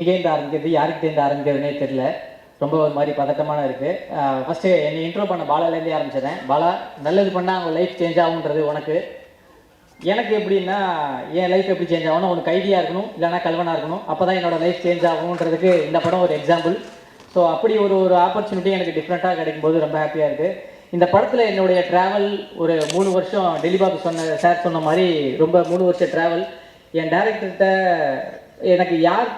எங்கேருந்து ஆரம்பிக்கிறது யாருக்கிட்டேருந்து ஆரம்பிக்கிறதுனே தெரியல. ரொம்ப ஒரு மாதிரி பதட்டமான இருக்குது ஃபஸ்ட்டு என்னை இன்ட்ரோ பண்ண பாலாலேருந்தே ஆரம்பிச்சிடறேன் பாலா நல்லது பண்ணால் அவங்க லைஃப் சேஞ்ச் ஆகுன்றது உனக்கு. எனக்கு எப்படின்னா என் லைஃப் எப்படி சேஞ்ச் ஆகணும் உனக்கு கைதியாக இருக்கணும் இல்லைனா கல்வனாக இருக்கணும். அப்போ தான் என்னோட லைஃப் சேஞ்ச் ஆகுன்றதுக்கு இந்த படம் ஒரு எக்ஸாம்பிள் ஸோ அப்படி ஒரு ஒரு ஆப்பர்ச்சுனிட்டி எனக்கு டிஃப்ரெண்ட்டாக கிடைக்கும்போது ரொம்ப ஹாப்பியாக இருக்குது இந்த படத்தில் என்னுடைய ட்ராவல் ஒரு மூணு வருஷம் டெலிபாபு சொன்ன சார் சொன்ன மாதிரி ரொம்ப மூணு வருஷம் ட்ராவல் என் டேரக்டர்கிட்ட எனக்கு யார்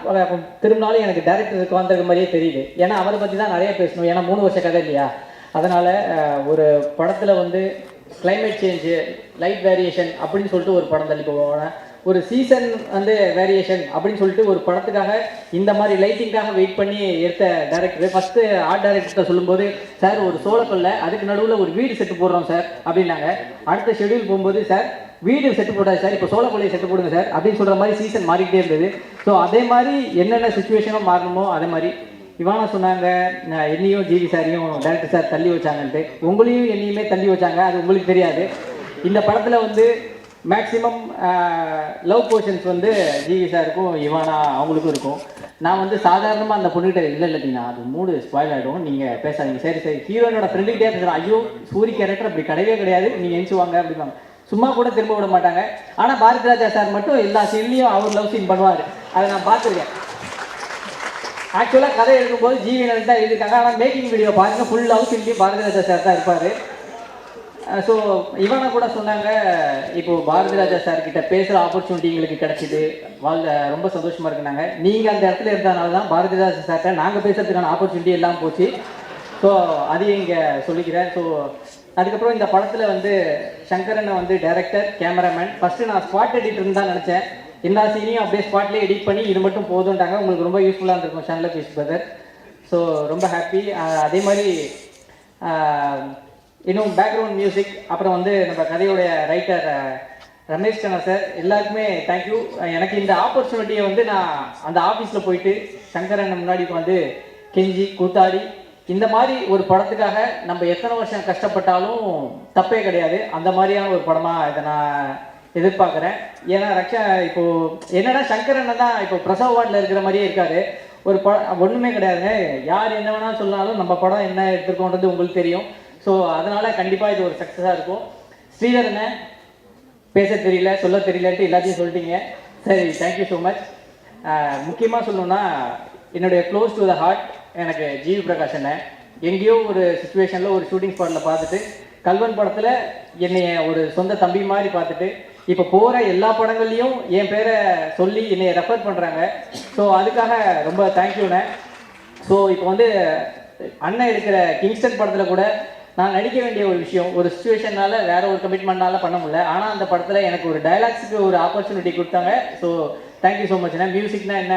திரும்பினாலும் எனக்கு டேரக்டருக்கு வந்திருக்க மாதிரியே தெரியுது. ஏன்னா அவரை பற்றி தான் நிறைய பேசணும். ஏன்னா மூணு வருஷம் கதை இல்லையா? அதனால் ஒரு படத்தில் வந்து கிளைமேட் சேஞ்சு லைட் வேரியேஷன் அப்படின்னு சொல்லிட்டு ஒரு படம் தள்ளி போவாங்க. ஒரு சீசன் வந்து வேரியேஷன் அப்படின்னு சொல்லிட்டு ஒரு படத்துக்காக இந்த மாதிரி லைட்டிங்காக வெயிட் பண்ணி எடுத்த டேரக்டர் ஃபஸ்ட்டு ஆர்ட் டேரக்டர்கிட்ட சொல்லும்போது சார் ஒரு சோளக்கல்ல அதுக்கு நடுவில் ஒரு வீடு செட்டு போடுறோம் சார் அப்படின்னாங்க. அடுத்த ஷெட்யூல் போகும்போது சார் வீடு செட்டு போட்டாது சார் இப்போ சோளக்கொல்லையை செட்டு போடுங்க சார் அப்படின்னு சொல்கிற மாதிரி சீசன் மாறிக்கிட்டே இருந்தது. ஸோ அதே மாதிரி என்னென்ன சுச்சுவேஷனும் மாறணுமோ அதே மாதிரி இவானா சொன்னாங்க என்னையும் ஜிவி சாரையும் டேரக்டர் சார் தள்ளி வச்சாங்கன்ட்டு. உங்களையும் என்னையுமே தள்ளி வச்சாங்க அது உங்களுக்கு தெரியாது. இந்த படத்தில் வந்து மேக்ஸிமம் லவ் போர்ஷன்ஸ் வந்து ஜிவி சாருக்கும் இவானா அவங்களுக்கும் இருக்கும். நான் வந்து சாதாரணமாக அந்த பொண்ணுகிட்ட இல்லை இல்லைங்கண்ணா அது மூடு ஸ்பாயில் ஆகிடும் நீங்கள் பேசாதீங்க. சரி சரி. ஹீரோயினோட ஃப்ரெண்டுகிட்டே பேசுகிறேன் ஐயோ சூரி கேரக்டர் அப்படி கிடையவே கிடையாது. நீங்கள் எந்திச்சு அப்படிம்பாங்க. சும்மா கூட திரும்ப விட மாட்டாங்க. ஆனால் பாரதி ராஜா சார் மட்டும் எல்லா சீன்லேயும் அவர் லவ் சீன் பண்ணுவார். அதை நான் பார்த்துருக்கேன். ஆக்சுவலாக கதை எழுதும்போது ஜிவினல் தான் எழுதியிருக்காங்க. ஆனால் மேக்கிங் வீடியோ பாருங்கள் ஃபுல் லவ் சீன்லேயும் பாரதி ராஜா சார் தான் இருப்பார். ஸோ இவனை கூட சொன்னாங்க இப்போ பாரதி ராஜா சார் கிட்ட பேசுகிற ஆப்பர்ச்சுனிட்டி எங்களுக்கு கிடைச்சிது. வாழ் ரொம்ப சந்தோஷமா இருக்குனாங்க நீங்கள் அந்த இடத்துல இருந்ததுனால தான் பாரதி ராஜா சார்கிட்ட நாங்கள் பேசுறதுக்கான ஆப்பர்ச்சுனிட்டி எல்லாம் போச்சு. ஸோ அதையும் இங்கே சொல்லிக்கிறேன். ஸோ அதுக்கப்புறம் இந்த படத்தில் வந்து சங்கரனை வந்து டைரக்டர் கேமராமேன் ஃபஸ்ட்டு நான் ஸ்பாட் எடிட்டர்னு தான் நினச்சேன். எல்லா சீனையும் அப்படியே ஸ்பாட்லேயே எடிட் பண்ணி இது மட்டும் போதும்ட்டாங்க உங்களுக்கு ரொம்ப யூஸ்ஃபுல்லாக இருந்திருக்கும். சன்லக் பீஸ் பிரதர் ஸோ ரொம்ப ஹாப்பி அதே மாதிரி இன்னும் பேக்ரவுண்ட் மியூசிக் அப்புறம் வந்து நம்ம கதையோடைய ரைட்டர் ரமேஷ் கண்ணா சார் எல்லாருக்குமே தேங்க்யூ எனக்கு இந்த ஆப்பர்ச்சுனிட்டியை வந்து நான் அந்த ஆஃபீஸில் போயிட்டு சங்கரன் முன்னாடி வந்து கெஞ்சி கூத்தாடி இந்த மாதிரி ஒரு படத்துக்காக நம்ம எத்தனை வருஷம் கஷ்டப்பட்டாலும் தப்பே கிடையாது. அந்த மாதிரியான ஒரு படமாக இதை நான் எதிர்பார்க்குறேன். ஏன்னா ரக்ஷா இப்போது என்னடா சங்கரன் தான் இப்போ பிரசவ வார்டில் இருக்கிற மாதிரியே இருக்காரு. ஒரு படம் ஒன்றுமே கிடையாதுங்க. யார் என்ன வேணாலும் சொன்னாலும் நம்ம படம் என்ன எடுத்திருக்கோன்றது உங்களுக்கு தெரியும். ஸோ அதனால கண்டிப்பாக இது ஒரு சக்ஸஸாக இருக்கும். ஸ்ரீதர் என்ன? பேச தெரியல சொல்ல தெரியலன்ட்டு எல்லாத்தையும் சொல்லிட்டீங்க. சரி தேங்க்யூ ஸோ மச் முக்கியமாக சொல்லணும்னா என்னுடைய க்ளோஸ் டு த ஹார்ட் எனக்கு ஜிவி பிரகாஷ் என்ன எங்கேயோ ஒரு சுச்சுவேஷனில் ஒரு ஷூட்டிங் ஸ்பாட்டில் பார்த்துட்டு கல்வன் படத்தில் என்னைய ஒரு சொந்த தம்பி மாதிரி பார்த்துட்டு இப்போ போகிற எல்லா படங்கள்லையும் என் பேரை சொல்லி என்னை ரெஃபர் பண்ணுறாங்க ஸோ அதுக்காக ரொம்ப தேங்க்யூண்ணே ஸோ இப்போ வந்து அண்ணன் இருக்கிற கிங்ஸ்டன் படத்தில் கூட நான் நடிக்க வேண்டிய ஒரு விஷயம் ஒரு சுச்சுவேஷனால வேற ஒரு கமிட்மெண்ட்னால பண்ண முடியல. ஆனால் அந்த படத்தில் எனக்கு ஒரு டைலாக்ஸுக்கு ஒரு ஆப்பர்ச்சுனிட்டி கொடுத்தாங்க. ஸோ தேங்க்யூ ஸோ மச்ண்ணே மியூசிக்னா என்ன?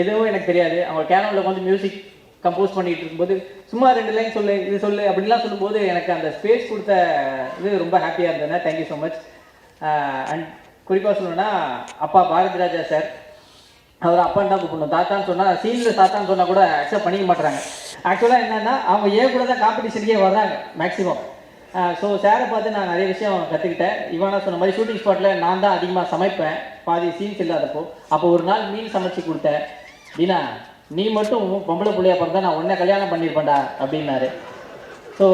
எதுவும் எனக்கு தெரியாது. அவங்க கேனோவில் வந்து மியூசிக் கம்போஸ் பண்ணிட்டு இருக்கும்போது சும்மா ரெண்டு லைன் சொல்லு இது சொல்லு அப்படின்லாம் சொல்லும்போது எனக்கு அந்த ஸ்பேஸ் கொடுத்த இது ரொம்ப ஹாப்பியாக இருந்ததுண்ணே thank you so much and குறிப்பாக சொல்லணும்னா அப்பா பாரதி ராஜா சார் அவர் அப்பான்னு தான் கூப்பிடணும். தாத்தான்னு சொன்னால் சீனில் தாத்தான்னு சொன்னால் கூட அக்செப்ட் பண்ணிக்க மாட்டுறாங்க ஆக்சுவலாக என்னென்னா அவங்க ஏன் கூட தான் காம்படிஷனுக்கே வர்றாங்க மேக்ஸிமம் ஸோ சாரை பார்த்து நான் நிறைய விஷயம் கற்றுக்கிட்டேன் இவனா சொன்ன மாதிரி ஷூட்டிங் ஸ்பாட்டில் நான் தான் அதிகமாக சமைப்பேன். பாதி சீன்ஸ் இல்லாதப்போ. அப்போ ஒரு நாள் மீன் சமைச்சு கொடுத்தேன். தீனா நீ மட்டும் பொம்பளை பிள்ளையா பிறந்தா நான் உன்னை கல்யாணம் பண்ணியிருப்பேன்டா அப்படின்னாரு. ஸோ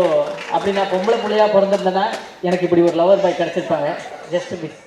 அப்படி நான் பொம்பளை பிள்ளையா பிறந்திருந்தேன்னா எனக்கு இப்படி ஒரு லவர் பாய் கிடச்சிருப்பாங்க. Just miss